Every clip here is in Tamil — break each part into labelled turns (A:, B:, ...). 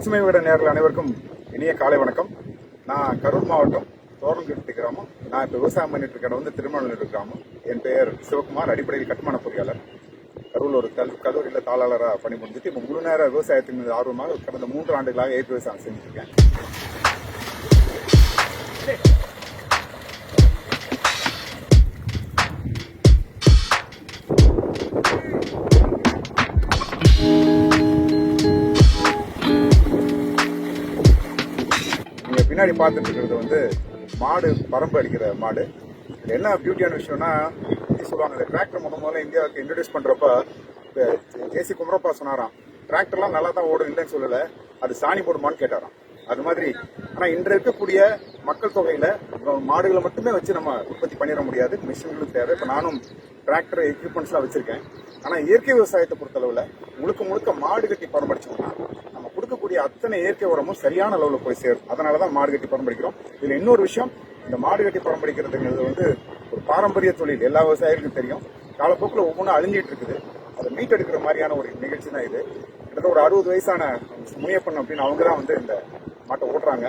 A: பசுமை விட நேரில் அனைவருக்கும் இனிய காலை வணக்கம். நான் கரூர் மாவட்டம் தோரல்கட்டு கிராமம். நான் இப்போ விவசாயம் பண்ணிட்டு இருக்கிற வந்து திருமணம் கிராமம். என் பெயர் சிவகுமார் அடிப்படையில் கட்டுமான பொறியாளர். கரூர் ஒரு கல் கல்லூரியில் தாளாளராக பணி முடிஞ்சிட்டு இப்போ முழு நேர விவசாயத்தின் மீது ஆர்வமாக கடந்த மூன்று ஆண்டுகளாக ஏற்று விவசாயம் செஞ்சுருக்கேன் பின்னாடி பார்த்துட்டு இருக்கிறது வந்து மாடு பரம்பு அடிக்கிற மாடு. என்ன பியூட்டியான விஷயம்னா எப்படி சொல்லுவாங்க இந்த டிராக்டர் முத முதல்ல இந்தியாவுக்கு இன்ட்ரடியூஸ் பண்ணுறப்ப ஜேசி குமரப்பா சொன்னாராம் டிராக்டர்லாம் நல்லா தான் ஓடும் இல்லைன்னு சொல்லலை அது சாணி போடுமான்னு கேட்டாராம். அது மாதிரி ஆனால் இன்று இருக்கக்கூடிய மக்கள் தொகையில் மாடுகளை மட்டுமே வச்சு நம்ம உற்பத்தி பண்ணிட முடியாது. மிஷின்களும் தேவை. இப்போ நானும் டிராக்டர் எக்யூப்மெண்ட்ஸ்லாம் வச்சுருக்கேன். ஆனால் இயற்கை விவசாயத்தை பொறுத்தளவில் முழுக்க முழுக்க மாடு கட்டி பராமரிச்சோம்னா இருக்கக்கூடிய கொடுக்கக்கூடிய அத்தனை இயற்கை உரமும் சரியான அளவில் போய் சேரும். அதனாலதான் மாடு கட்டி பரம்படிக்கிறோம் இதில் இன்னொரு விஷயம் இந்த மாடு கட்டி பராமரிக்கிறதுங்கிறது வந்து ஒரு பாரம்பரிய தொழில். எல்லா விவசாயிகளுக்கும் தெரியும். காலப்போக்கில் ஒவ்வொன்றும் அழிஞ்சிட்டு இருக்குது. அதை மீட்டெடுக்கிற மாதிரியான ஒரு நிகழ்ச்சி தான் இது. கிட்டத்தட்ட ஒரு அறுபது வயசான முனியப்பன் அப்படின்னு அவங்க தான் வந்து இந்த மாட்டை ஓட்டுறாங்க.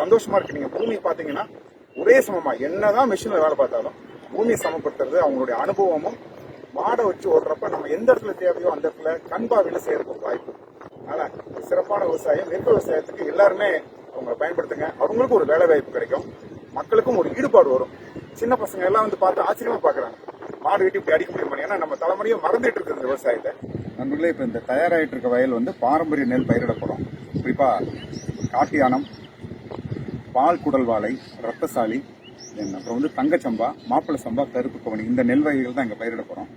A: சந்தோஷமா இருக்கு. நீங்க பூமி பாத்தீங்கன்னா ஒரே சமமா. என்னதான் மிஷின்ல வேலை பார்த்தாலும் பூமி சமப்படுத்துறது அவங்களுடைய அனுபவமும் மாடை வச்சு ஓடுறப்ப நம்ம எந்த இடத்துல தேவையோ அந்த இடத்துல கண்பாவில செய்யறதுக்கு வாய்ப்பு. அதனால சிறப்பான விவசாயம் நெல் விவசாயத்துக்கு எல்லாருமே அவங்க பயன்படுத்துங்க. அவங்களுக்கும் ஒரு வேலை வாய்ப்பு கிடைக்கும். மக்களுக்கும் ஒரு ஈடுபாடு வரும். சின்ன பசங்க எல்லாம் வந்து பார்த்து ஆச்சரியமா பாக்குறாங்க மாடு வெட்டி இப்படி அடிக்க முடியுமா? ஏன்னா நம்ம தலைமுறையும் மறந்துட்டு இருக்கு இந்த விவசாயத்தை. நண்பர்களே இப்போ இந்த தயாராகிட்டு இருக்க வயல் வந்து பாரம்பரிய நெல் பயிரிடப்படும். குறிப்பா காட்டியானம் பால் குடல் வாழை ரத்தசாலி அப்புறம் வந்து தங்கச்சம்பா மாப்பிள சம்பா கருப்பு கவனி இந்த நெல் வகைகள் தான் இங்கே பயிரிட போகிறோம்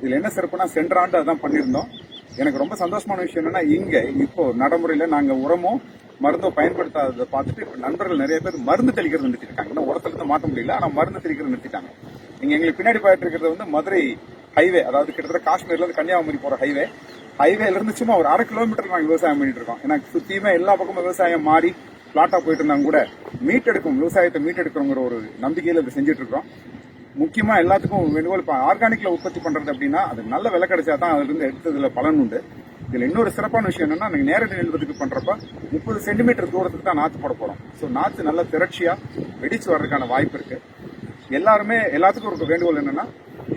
A: இதில் என்ன சிறப்புனா சென்ற ஆண்டு அதான் பண்ணியிருந்தோம். எனக்கு ரொம்ப சந்தோஷமான விஷயம் என்னன்னா இங்க இப்போ நடைமுறையில நாங்க உரமோ மருந்தோ பயன்படுத்தாததை பார்த்துட்டு நண்பர்கள் நிறைய பேர் மருந்து தெளிக்கிறது நிறுத்திட்டாங்க. இன்னும் உரத்துல இருந்து முடியல. ஆனா மருந்து தெளிக்கிறது நிறுத்திட்டாங்க. நீங்க எங்களுக்கு பின்னாடி போயிட்டு இருக்கிறது வந்து மதுரை ஹைவே அதாவது கிட்டத்தட்ட காஷ்மீர்ல இருந்து கன்னியாகுமரி போற ஹைவே ஹைவேல இருந்து சும்மா ஒரு அரை கிலோமீட்டர் நாங்க விவசாயம் பண்ணிட்டு இருக்கோம். ஏன்னா சுத்தியுமே எல்லா பக்கமும் விவசாயம் மாறி பிளாட்டா போயிட்டு இருந்தாங்க கூட மீட்டெடுக்கும் விவசாயத்தை மீட்டெடுக்கிறோங்கிற ஒரு நம்பிக்கையில இதை செஞ்சுட்டு இருக்கோம் முக்கியமா எல்லாத்துக்கும் வேண்டுகோள் இப்போ ஆர்கானிக்ல உற்பத்தி பண்றது அப்படின்னா அது நல்ல விலை கிடைச்சா தான் அதுல இருந்து எடுத்ததுல பலன் உண்டு. இதுல இன்னொரு சிறப்பான விஷயம் என்னன்னா நாங்க நேரடி நெல் பண்ணுறப்ப பண்றப்ப முப்பது சென்டிமீட்டர் தூரத்துக்கு தான் நாத்து போட போறோம். ஸோ நாத்து நல்ல திரட்சியா வெடிச்சு வர்றதுக்கான வாய்ப்பு இருக்கு. எல்லாருமே எல்லாத்துக்கும் ஒரு வேண்டுகோள் என்னன்னா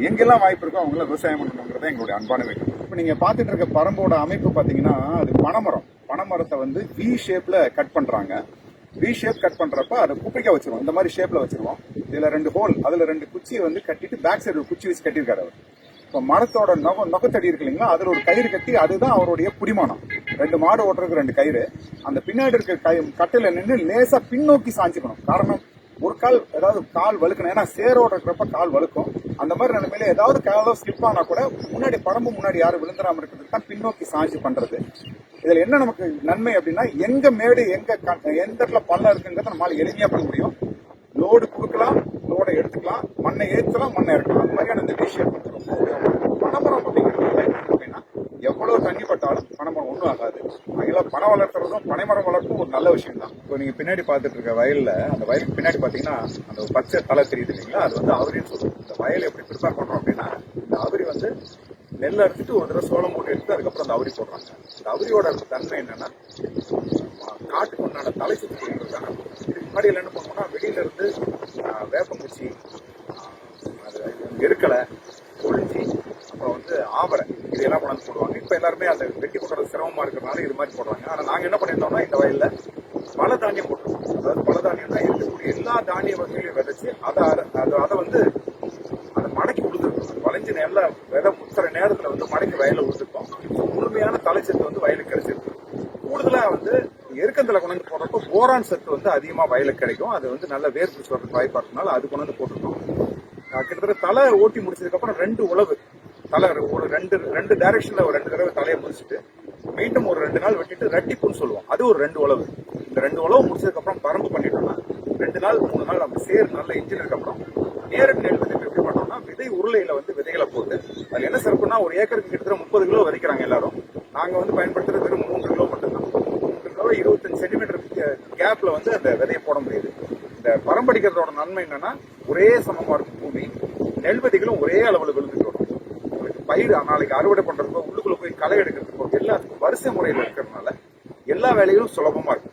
A: எங்கெல்லாம் வாய்ப்பு இருக்கோ அவங்களாம் விவசாயம் பண்ணணுங்கிறத எங்களுடைய அன்பான வேண்டும் இப்போ நீங்க பாத்துட்டு இருக்க பரம்போட அமைப்பு பாத்தீங்கன்னா அது பனைமரம். பனைமரத்தை வந்து வி ஷேப்ல கட் பண்றாங்க. வி ஷேப் கட் பண்ணுறப்ப அதை குப்பைக்க வச்சிருவோம். இந்த மாதிரி ஷேப்பில் வச்சிருவோம். இதில் ரெண்டு ஹோல் அதில் ரெண்டு குச்சியை வந்து கட்டிட்டு பேக் சைடு ஒரு குச்சி வச்சு கட்டியிருக்காரு அவர். இப்போ மரத்தோட நொக நொகத்தடி இருக்கு இல்லைங்களா? அதில் ஒரு கயிறு கட்டி அதுதான் அவருடைய புடிமானம் ரெண்டு மாடு ஓட்டுறதுக்கு ரெண்டு கயிறு. அந்த பின்னாடி இருக்க கை கட்டையில் நின்று லேசாக பின்னோக்கி சாஞ்சிக்கணும். காரணம் ஒரு கால் ஏதாவது கால் வழுக்கணும். ஏன்னா சேரோட இருக்கிறப்ப கால் வழுக்கும். அந்த மாதிரி நிலைமையில ஏதாவது காலோ ஸ்லிப் ஆனா கூட முன்னாடி பரம்பு முன்னாடி யாரும் விழுந்துடாம இருக்கிறதுக்கு தான் பின்னோக்கி சாஞ்சி பண்றது. இதுல என்ன நமக்கு நன்மை அப்படின்னா எங்க மேடு எங்க எந்த இடத்துல பள்ளம் இருக்குங்கிறத நம்மளால எளிமையா பண்ண முடியும். லோடு கொடுக்கலாம் லோடை எடுத்துக்கலாம் மண்ணை ஏற்றலாம் மண்ணை இறக்கலாம். அந்த மாதிரியான இந்த விஷயம் வந்து ரொம்ப உபயோகம் பனைமரம் அப்படிங்கிறது அப்படின்னா எவ்வளவு தண்ணி பட்டாலும் பனைமரம் ஒன்றும் ஆகாது. அதனால பனை வளர்த்துறதும் பனைமரம் வளர்ப்பும் ஒரு நல்ல விஷயம் தான் இப்போ நீங்க பின்னாடி பார்த்துட்டு இருக்க வயல்ல அந்த வயலுக்கு பின்னாடி பாத்தீங்கன்னா அந்த பச்சை தலை தெரியுது இல்லைங்களா? அது வந்து அவரின்னு சொல்லுவோம் இந்த வயலை எப்படி ப்ரிப்பேர் பண்றோம் அப்படின்னா இந்த அவரி வந்து நெல் அறுத்துட்டு ஒரு தடவை சோளம் போட்டு எடுத்து அதுக்கப்புறம் அந்த அவரி போடுறாங்க. இந்த அவரியோட தன்மை என்னன்னா காட்டுக்கு உண்டான தலை சுத்தி இருக்காங்க இதுக்கு முன்னாடி என்ன பண்ணுவோம்னா வெளியில இருந்து வேப்பங்குச்சி ஆஹ், எருக்கலை கொழிஞ்சி அப்புறம் வந்து ஆவரை இதெல்லாம் கொண்டாந்து போடுவாங்க. இப்போ எல்லாருமே அந்த வெட்டி போடுறது சிரமமா இருக்கிறதுனால இது மாதிரி போடுறாங்க. ஆனா நாங்க என்ன பண்ணியிருந்தோம்னா இந்த வயல்ல பல தானியம் போட்டுருவோம் அதாவது பல தானியம் தான் இருக்கக்கூடிய எல்லா தானிய வகைகளையும் விதைச்சு அதை அதை அதை வந்து அதை மடக்கி கொடுத்துருக்கோம் வளைஞ்சு நல்லா விதை நேரத்துல வந்து மடைக்கு வயலில் கொடுத்துருக்கோம் முழுமையான தலைச்சத்து வந்து வயலுக்கு கிடைச்சிருக்கு. கூடுதலா வந்து எருக்கந்தலை கொண்டு போடுறப்போ போரான் சத்து வந்து அதிகமா வயலுக்கு கிடைக்கும். அது வந்து நல்ல வேர் பிடிச்சி வரதுக்கு வாய்ப்பா இருக்கனால அது கொண்டு வந்து போட்டிருக்கோம். கிட்டத்தட்ட தலை ஓட்டி முடிச்சதுக்கு அப்புறம் ரெண்டு உழவு. தலை ஒரு ரெண்டு ரெண்டு டைரக்ஷன்ல ஒரு ரெண்டு தடவை தலையை முடிச்சுட்டு மீண்டும் ஒரு ரெண்டு நாள் வெட்டிட்டு ரெட்டிப்புன்னு சொல்லுவோம். அது ஒரு ரெண்டு உழவு. இந்த ரெண்டு உழவு முடிச்சதுக்கு அப்புறம் பரம்பு பண்ணிட்டோம்னா ரெண்டு நாள் மூணு நாள் நம்ம சேர் நல்ல இன்ஜினுக்கு அப்புறம் நேரடி நெல் விதைப்பு எப்படி பண்ணுறோம் விதை உருளையில வந்து விதைகளை போட்டு அதுல என்ன சிறப்புனா ஒரு ஏக்கருக்கு கிட்டத்தட்ட முப்பது கிலோ விதைக்கிறாங்க எல்லாரும். நாங்க வந்து பயன்படுத்துறது வெறும் மூன்று கிலோ மட்டும்தான். மூன்று கிலோ இருபத்தஞ்சு சென்டிமீட்டர் கேப்ல வந்து அந்த விதையை போட முடியுது. இந்த பரம்படிக்கிறதோட நன்மை என்னன்னா ஒரே சமமா இருக்கும் பூமி நெல் விதைகளும் ஒரே அளவில் விழுந்துட்டு வரும். உங்களுக்கு பயிர் நாளைக்கு அறுவடை பண்றதுக்கோ உள்ளுக்குள்ள போய் களை எடுக்கிறதுக்கோ எல்லாத்துக்கும் வரிசை முறையில் இருக்கிறதுனால எல்லா வேலைகளும் சுலபமா இருக்கும்.